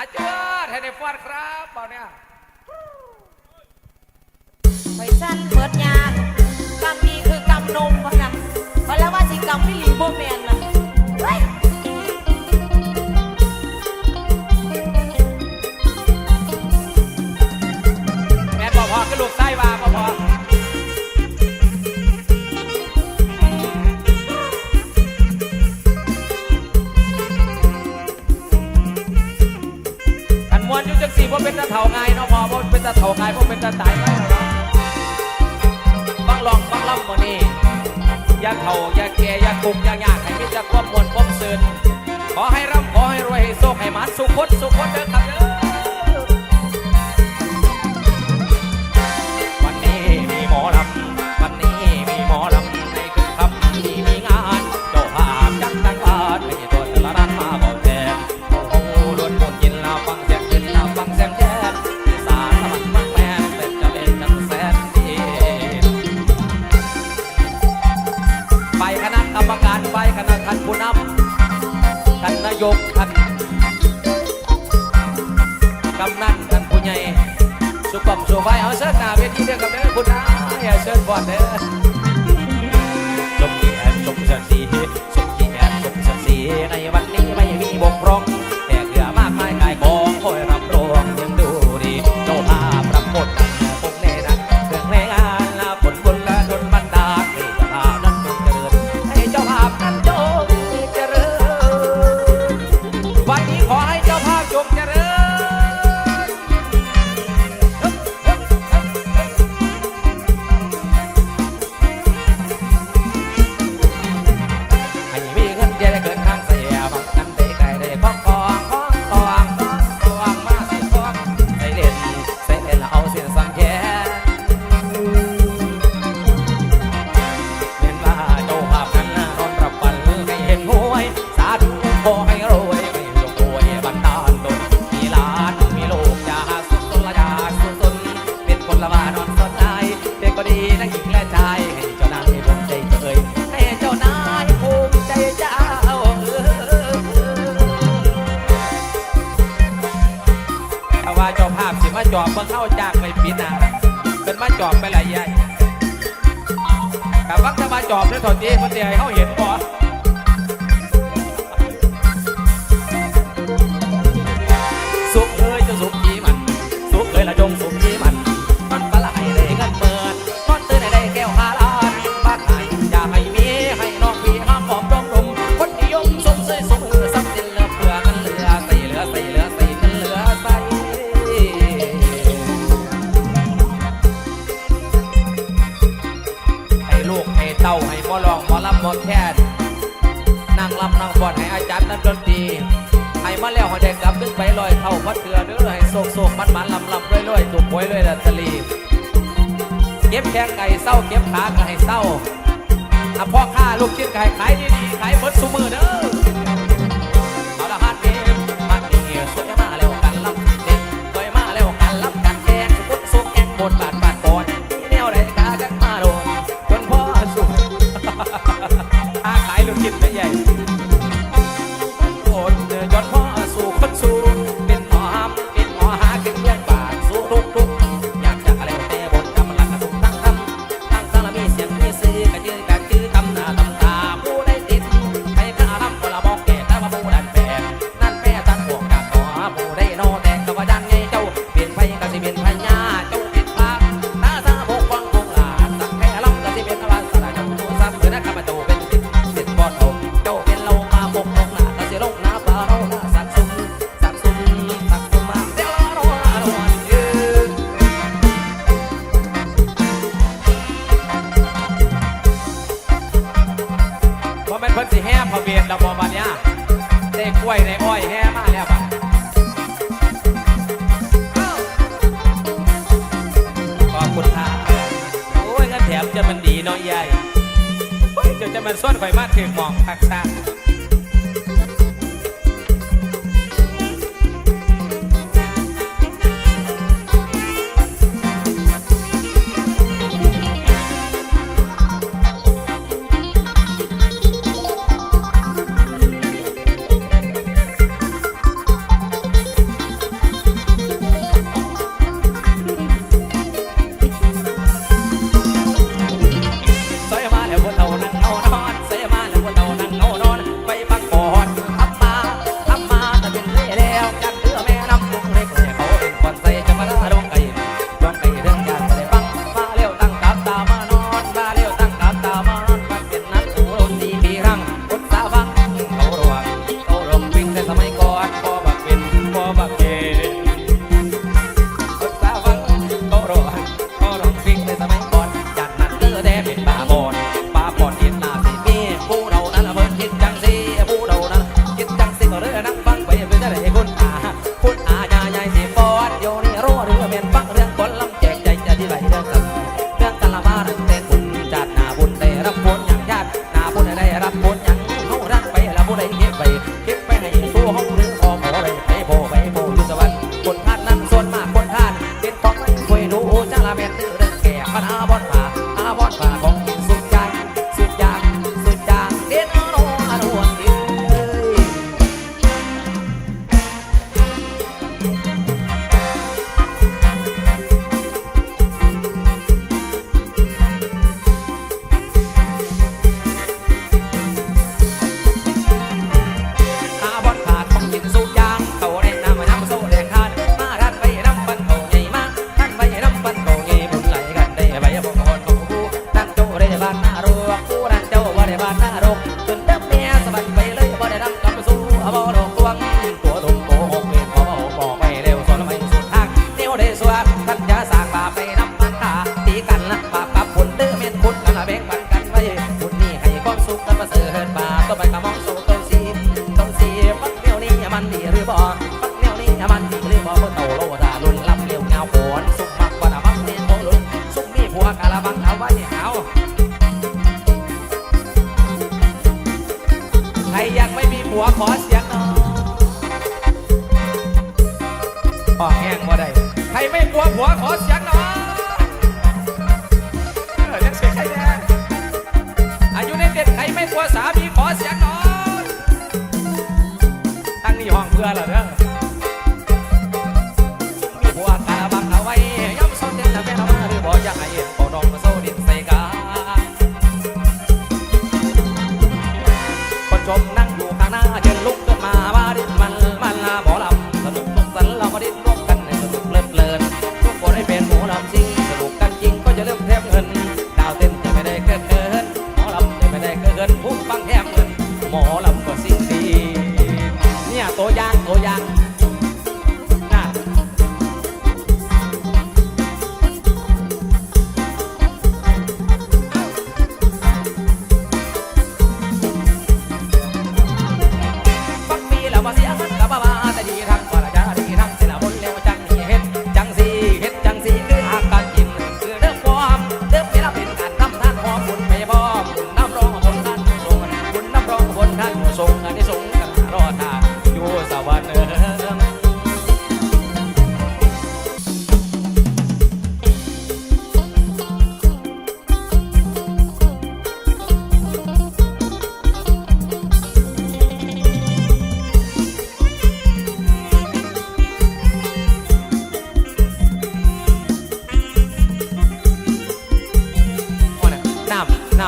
อาจารย์ให้ได้ฟอนครับบอลเนี่ยไปสั้นเปิดยางกำปีคือกำนมวะนะเพราะแล้วว่าสิกำไม่หลีโบแมนนะแมนพอพอก็ลูกไส้วาพอพอ ว่าเป็นตะเถาไงเนาะพอว่าเป็นตะเถาไงว่าเป็นตะตายเนาะบังลองบังล่ำมานนี้ยาเถาอยาแก่ยาปุกยายากให้มิจะควบมวลควบเสื่ขอให้ร่ำขอให้รวยให้โชคให้มันสุขคนสุขคนเด้อครับเด้อ ร็อก จอบมาเข้าจากไปปีนาเป็นมาจอบไปหลายใหญ่แต่วักจะมาจอบในตอนนี้คนเดียเขาเห็นบ่ ให้มาแล้วให้ได้กลับขึ้นไปลอยเท่าพัดเถื่อเด้อให้โศกโศกมันมันลำลำเรื่อยรวยถูกหวยรวยดัตลีเก็บแข้งไก่เศร้าเก็บขาไก่เศร้าอะพ่อข้าลูกชิ้นไก่ขายดีๆขาย มันเพิ่นสิแห่พระเวทละบ่บัดเนี้ยได้กล้วยได้อ้อยแห่มาแล้วบัดขอบคุณค่ะโอ้ยงั้นแถมจะมันดีเนาะยายเฮ้ยเดี๋ยวจะมันส้วนข่มากถึงมองคักซะ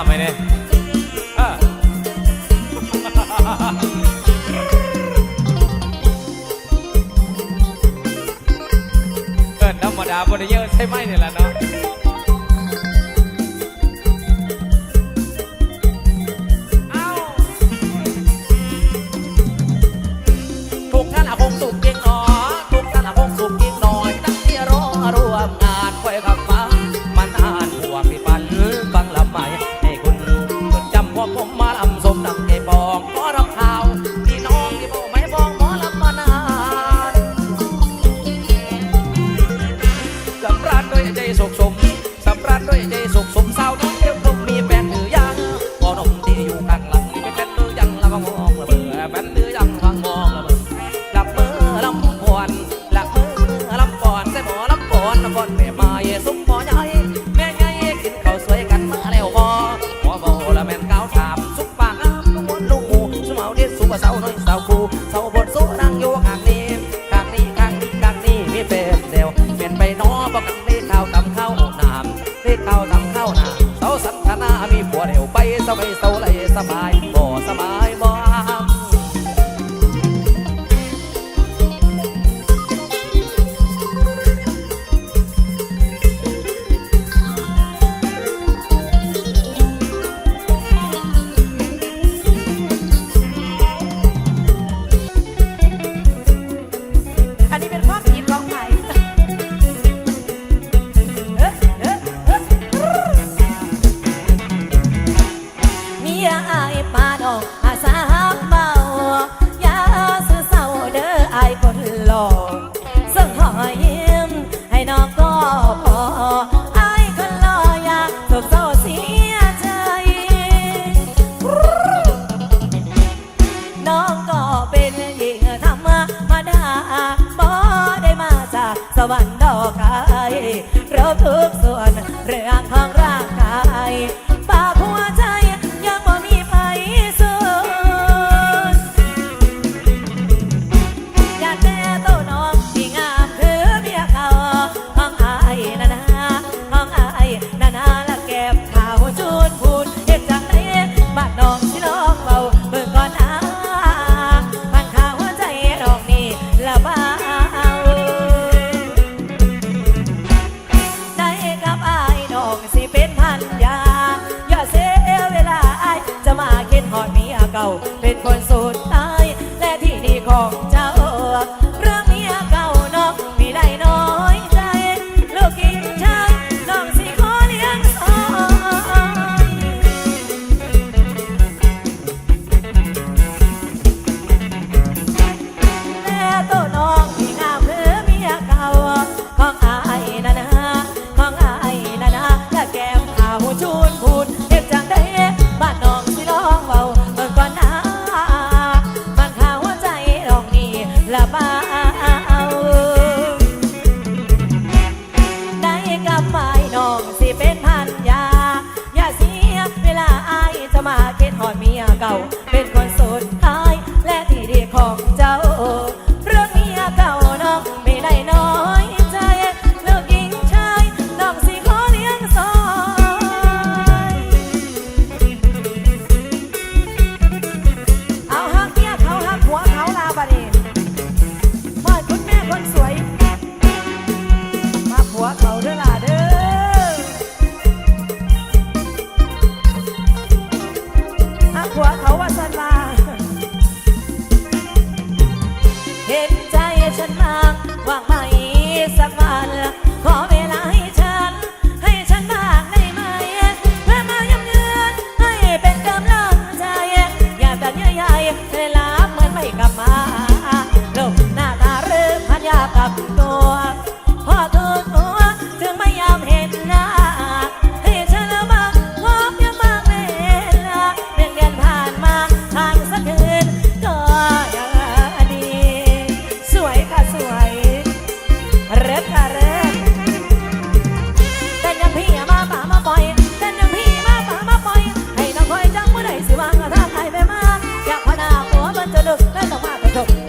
ามไปเนี่ยเกิดธรรมดาบนเยอะใช่ไหมเนี่ยล่ะเนาะคงสุขยิ่งหนอทุกท่านคงสุขยิ่งหนอยตั้งที่ร้องรวมงานคอยขับ Oh yeah. แ